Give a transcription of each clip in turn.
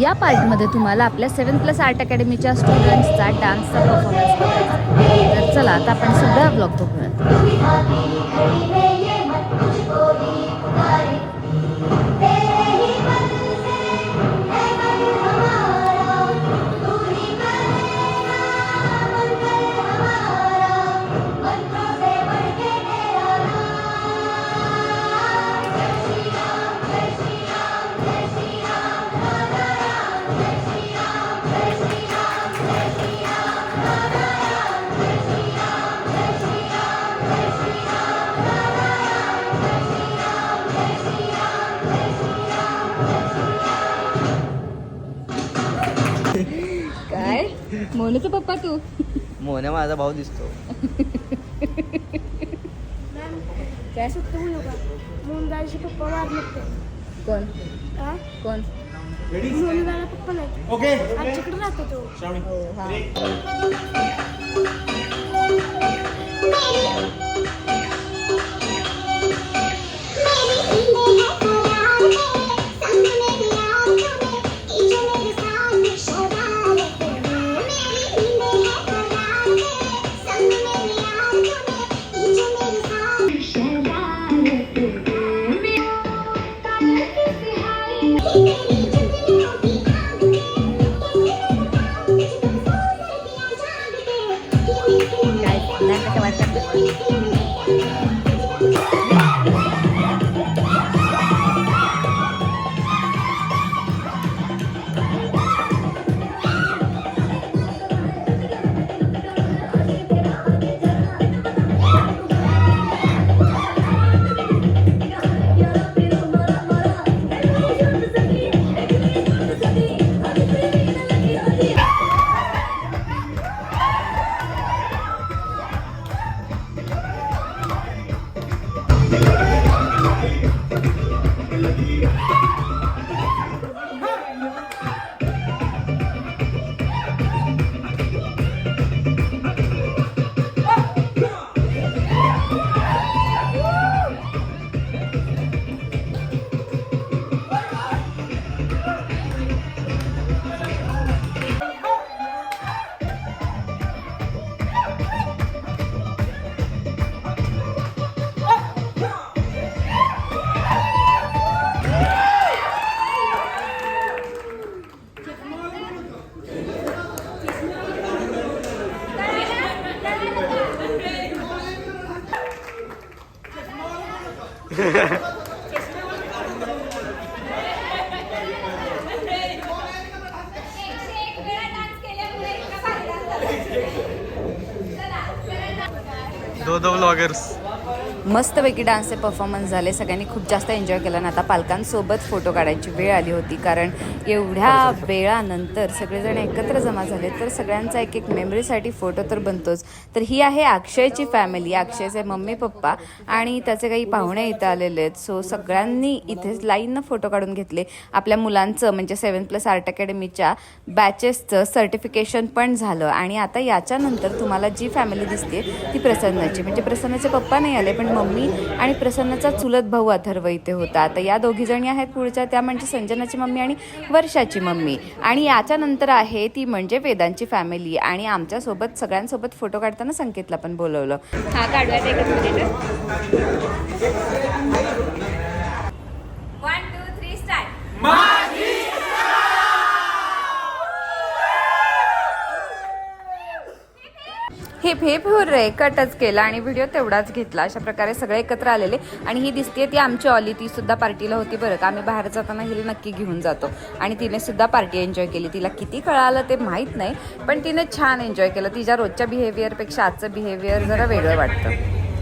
या पार्टमध्ये तुम्हाला आपल्या सेवन प्लस आर्ट अकॅडमीच्या स्टुडंट्सचा डान्सचा परफॉर्मन्स बघायचा तर चला आता आपण सगळा ब्लॉग बघूयात. मोनूचा पप्पा तू. मोन्या माझा भाऊ दिसतो. काय मुंदाचे पप्पा कोण? हा कोण? पप्पा नाही. ओके आमच्याकडे राहतो तो. हो हा. दो दो ब्लॉगर्स मस्तपैकी डान्सचे परफॉर्मन्स झाले. सगळ्यांनी खूप जास्त एन्जॉय केला आणि आता पालकांसोबत फोटो काढायची वेळ आली होती. कारण एवढ्या वेळानंतर सगळेजण एकत्र जमा झाले. तर सगळ्यांचा एक एक मेमरीसाठी फोटो तर बनतोच. तर ही आहे अक्षयची फॅमिली अक्षयचे मम्मी पप्पा आणि त्याचे काही पाहुणे इथं आलेले आहेत. सो सगळ्यांनी इथे लाईननं फोटो काढून घेतले. आपल्या मुलांचं म्हणजे सेवन प्लस आर्ट अकॅडमीच्या बॅचेसचं सर्टिफिकेशन पण झालं. आणि आता याच्यानंतर तुम्हाला जी फॅमिली दिसते ती प्रसन्नाची. म्हणजे प्रसन्नाचे पप्पा नाही आले पण मम्मी आणि प्रसन्नाचा चुलत भाऊ अथर्व इथे होता. आता या दोघी जणी आहेत पुढच्या त्या म्हणजे संजनाची मम्मी आणि वर्षाची मम्मी. आणि याच्यानंतर आहे ती म्हणजे वेदांची फॅमिली आणि आमच्यासोबत सगळ्यांसोबत फोटो काढताना संकेतला पण बोलवलं. हा काढूयात हिप हिप हुर्रे कटच केला आणि व्हिडिओ तेवढाच घेतला. अशा प्रकारे सगळे एकत्र आलेले. आणि ही दिसते ती आमची ऑली. ती सुद्धा पार्टीला होती बरं का. आम्ही बाहेर जाताना हिला नक्की घेऊन जातो. आणि तिने सुद्धा पार्टी एन्जॉय केली. तिला किती कळालं ते माहीत नाही पण तिने छान एन्जॉय केलं. तिच्या रोजच्या बिहेवियरपेक्षा आजचं बिहेवियर जरा वेगळं वाटतं.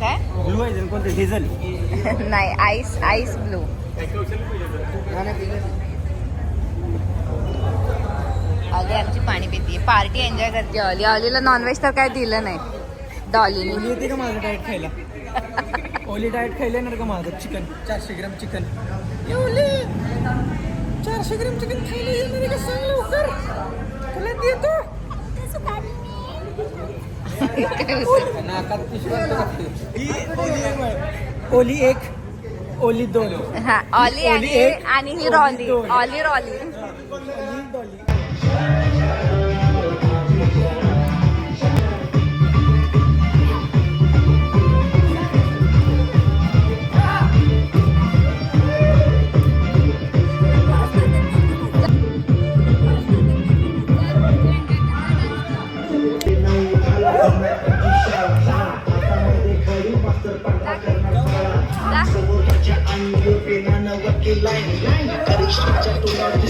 काय? ब्लू आहे कोणते डिझेल नाही आईस आईस ब्लू ऑली आमची पाणी पिते. पार्टी एन्जॉय करते. ऑली ऑलीला नॉनव्हेज तर काय दिलं नाही. डॉलीने ओली येते का माझं डाएट खायला? ओली डाएट खायला येणार का माझं? चिकन चारशे ग्राम चिकन ओली चारशे ग्राम चिकन खायला येणार आहे का? सांग लवकर. तुला देतो. नाकात. ही ओली एक आहे. ओली एक ओली दोन. हा ऑली ओली आणि एक, आणि ही रॉली. ऑली रॉली.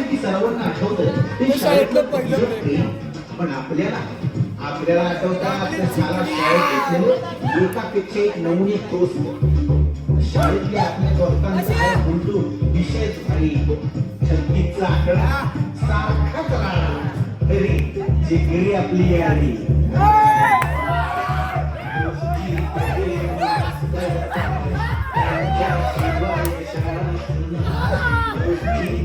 म्हटलं की सर्वांना आठवतं ते शाळेतलं पहिलं. पण आपल्याला आपल्याला आठवतं आपल्या शाळा शाळेत एकापेक्षा एक नमुने तोच शाळेतले आपल्या दोस्तांचा उलटू विषयच भारी छत्तीसचा आकडा सारखाच राहणार तरी जिगरी आपली यारी डान्स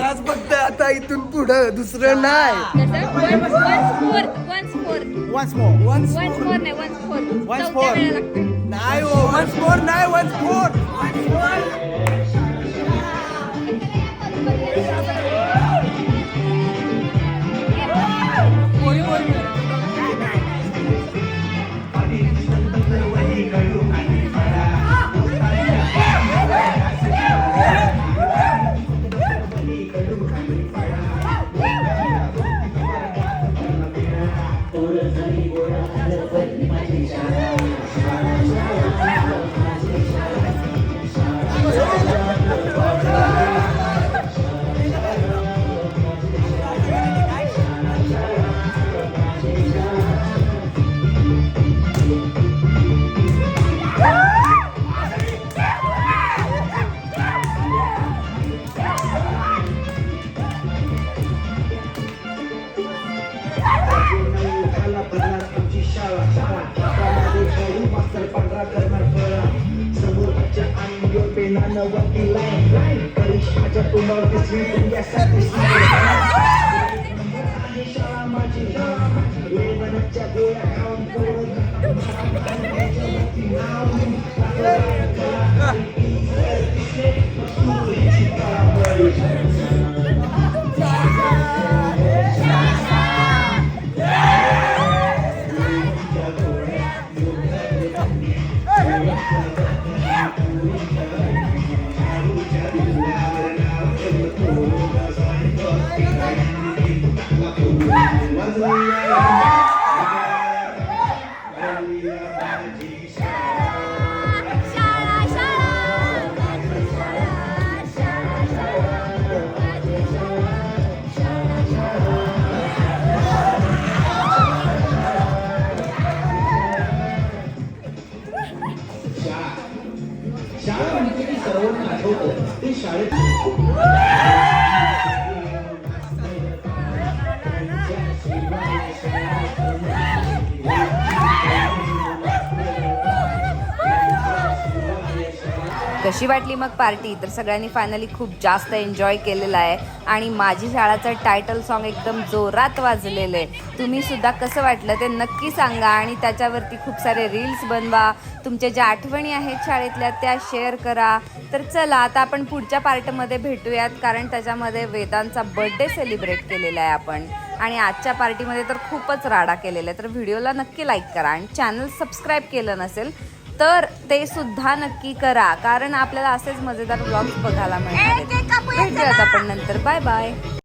आज फक्त आता इथून पुढं दुसरं नाही. Once fourth once more once once more नाही वन्स हो वन्स मोर नाही वन्स मोर pelo caminho. जब di और biasa तुम जैसा किसी We're gonna check it out, go to the कशी वाटली मग पार्टी? तर सगळ्यांनी फायनली खूप जास्त एन्जॉय केलेला आहे. आणि माझी शाळाचं टायटल सॉन्ग एकदम जोरात वाजलेलं आहे. तुम्ही सुद्धा कसं वाटलं ते नक्की सांगा आणि त्याच्यावरती खूप सारे रील्स बनवा. तुमच्या ज्या आठवणी आहेत शाळेतल्या त्या शेअर करा. तर चला आता आपण पुढच्या पार्टमध्ये भेटूयात कारण त्याच्यामध्ये वेदांचा बर्थडे सेलिब्रेट केलेला आहे आपण. आणि आजच्या पार्टीमध्ये तर खूपच राडा केलेला आहे. तर व्हिडिओला नक्की लाईक करा आणि चॅनल सबस्क्राईब केलं नसेल तर ते सुद्धा नक्की करा. कारण आपल्याला असेच मजेदार ब्लॉग्स बघायला मिळणार आहेत. भेटूयात आपण नंतर. Bye bye